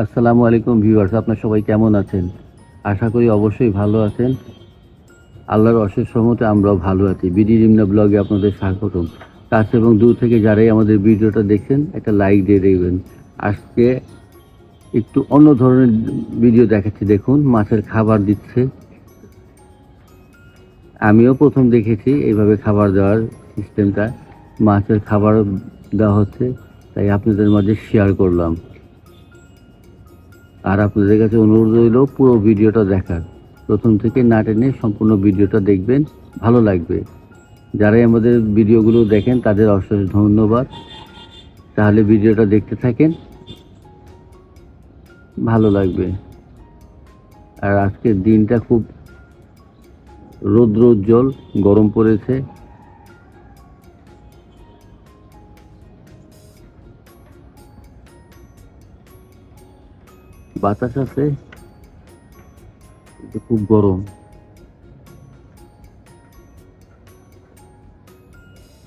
আসসালামু আলাইকুম ভিউয়ার্স, আপনার সবাই কেমন আছেন? আশা করি অবশ্যই ভালো আছেন। আল্লাহর অশেষ সহমতে আমরাও ভালো আছি। বিডি রিমনা ব্লগে আপনাদের স্বাগতম। কাছে এবং দূর থেকে যারাই আমাদের ভিডিওটা দেখছেন, একটা লাইক দিয়ে দেখবেন আজকে একটু অন্য ধরনের ভিডিও দেখাচ্ছি। দেখুন, মাছের খাবার দিচ্ছে। আমিও প্রথম দেখেছি এইভাবে খাবার দেওয়ার সিস্টেমটা মাছের খাবার দেওয়া হচ্ছে, তাই আপনাদের মাঝে শেয়ার করলাম। আর আপনাদের কাছে অনুরোধ রইল পুরো ভিডিওটা দেখার। প্রথম থেকে না টেনে সম্পূর্ণ ভিডিওটা দেখবেন, ভালো লাগবে। যারাই আমাদের ভিডিওগুলো দেখেন, তাদের অশেষ ধন্যবাদ। তাহলে ভিডিওটা দেখতে থাকেন, ভালো লাগবে। আর আজকের দিনটা খুব রৌদ্র উজ্জ্বল, গরম পড়েছে। বাতাস আছে খুব গরম।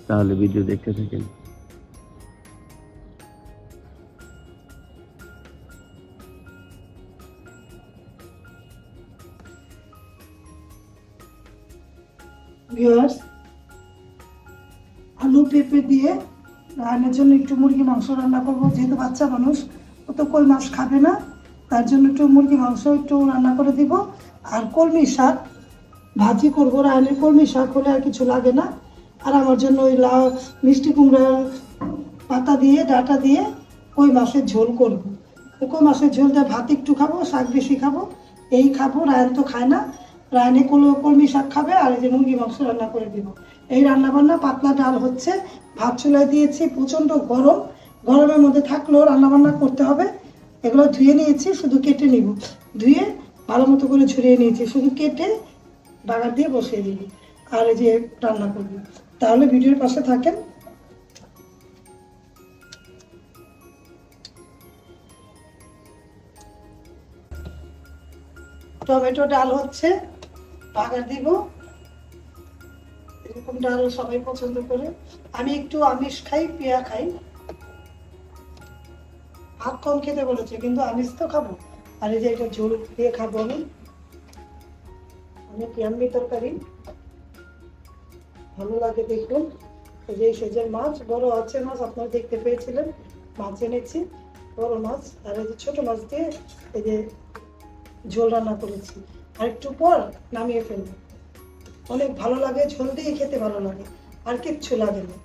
তাহলে ভিডিও দেখতে থাকেন। আলু পেঁপে দিয়ে রান্নার জন্য একটু মুরগি মাংস রান্না করব। যেহেতু বাচ্চা মানুষ ও তো কই মাছ খাবে না। তার জন্য একটু মুরগি, মাংস একটু রান্না করে দিব। আর কলমি শাক, ভাজি করব। রায়নের কলমি শাক হলে আর কিছু লাগে না। আর আমার জন্য ওই লাউ, মিষ্টি কুমড়ার পাতা দিয়ে, ডাটা দিয়ে কই মাছের ঝোল করব। কই মাছের ঝোলটা ভাত একটু খাব, শাক বেশি খাব। এই খাব, রায়ন তো খায় না। রায়নে কল কলমি শাক খাবে আর এই যে মুরগি, মাংস রান্না করে দিব। এই রান্না বান্না পাতলা ডাল হচ্ছে। ভাত চুলায় দিয়েছি, প্রচণ্ড গরম। গরমের মধ্যে থাকলেও রান্নাবান্না করতে হবে। এগুলো ধুয়ে নিয়েছি, শুধু কেটে নিব। ধুয়ে ভালো মতো করে ঝরিয়ে নিয়েছি, শুধু কেটে বাগার দিয়ে বসিয়ে দিব আর এই যে রান্না করব। তাহলে ভিডিওর পাশে থাকেন। টমেটো ডাল হচ্ছে, বাগার দিব। এরকম ডাল সবাই পছন্দ করে। আমি একটু আমিষ খাই পেঁয়া খাই। ভাত কম খেতে বলেছে, কিন্তু আমিষ তো খাব। আর এই যে এটা ঝোল দিয়ে খাব আমি। অনেক ইয়াম্মি তরকারি। ভালো লাগে দেখুন। এই যে সেজের মাছ, বড় আছে মাছ, আপনারা দেখতে পেয়েছিলেন। মাছ এনেছি, বড় মাছ। আর এই যে ছোট মাছ দিয়ে এই যে ঝোল রান্না করেছি। আর একটু পর নামিয়ে ফেলব। অনেক ভালো লাগে, ঝোল দিয়ে খেতে ভালো লাগে। আর কিচ্ছু লাগে না।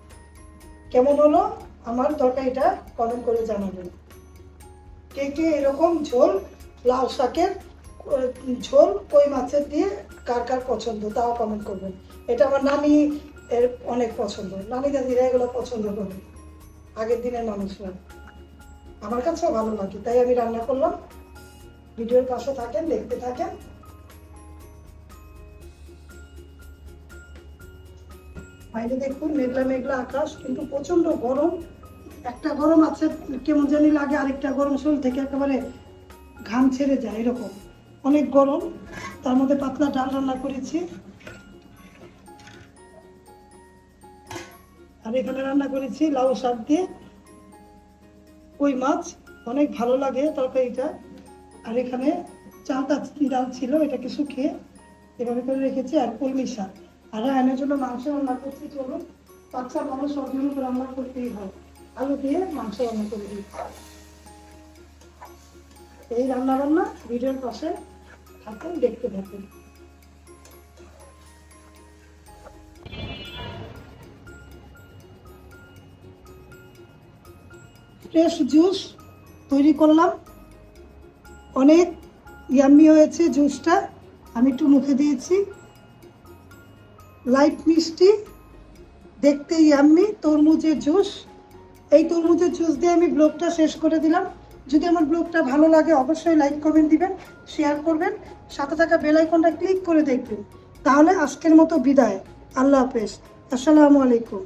কেমন হলো? আমার তরকারিটা কমেন্ট করে জানাবেন। কে কে এরকম ঝোল, লাউ শাকের ঝোল, কই মাছের দিয়ে কার কার পছন্দ, তাও কমেন্ট করবেন। এটা আমার নানি এর অনেক পছন্দ। নানি দাদিরা এগুলো পছন্দ করে। আগের দিনের মানুষরা। আমার কাছেও ভালো লাগে, তাই আমি রান্না করলাম। ভিডিওর পাশে থাকেন, দেখতে থাকেন। বাইরে দেখুন, মেঘলা মেঘলা আকাশ, কিন্তু প্রচণ্ড গরম। একটা গরম আছে, কেমন জানি লাগে আরেকটা গরম শরীর থেকে একেবারে ঘাম ছেড়ে যায়, এরকম। অনেক গরম, তার মধ্যে পাতলা ডাল রান্না করেছি। আর এখানে রান্না করেছি লাউ শাক দিয়ে। কই মাছ, অনেক ভালো লাগে তরকারিটা। আর এখানে চালটা ডাল ছিল, এটাকে শুকিয়ে এভাবে করে রেখেছি, আর কলমি শাক। আর রায়নের জন্য মাংস রান্না করছি, চলুন। বাচ্চা মানুষ সব জন্য রান্না করতেই হয়। আলু দিয়ে মাংস রান্না করে দিই। এই রান্না বান্না ভিডিওর পাশে থাকুন, দেখতে থাকুন। ফ্রেশ জুস তৈরি করলাম। অনেক ইয়াম্মি হয়েছে জুসটা আমি একটু মুখে দিয়েছি। লাইট মিষ্টি, দেখতে ইয়াম্মি তরমুজের জুস এই তরমুজের জুস দিয়ে আমি ব্লগটা শেষ করে দিলাম। যদি আমার ব্লগটা ভালো লাগে, অবশ্যই লাইক কমেন্ট দিবেন শেয়ার করবেন। সাথে থাকা বেল আইকনটা ক্লিক করে দেখবেন। তাহলে আজকের মতো বিদায়। আল্লাহ হাফেজ। আসসালামু আলাইকুম।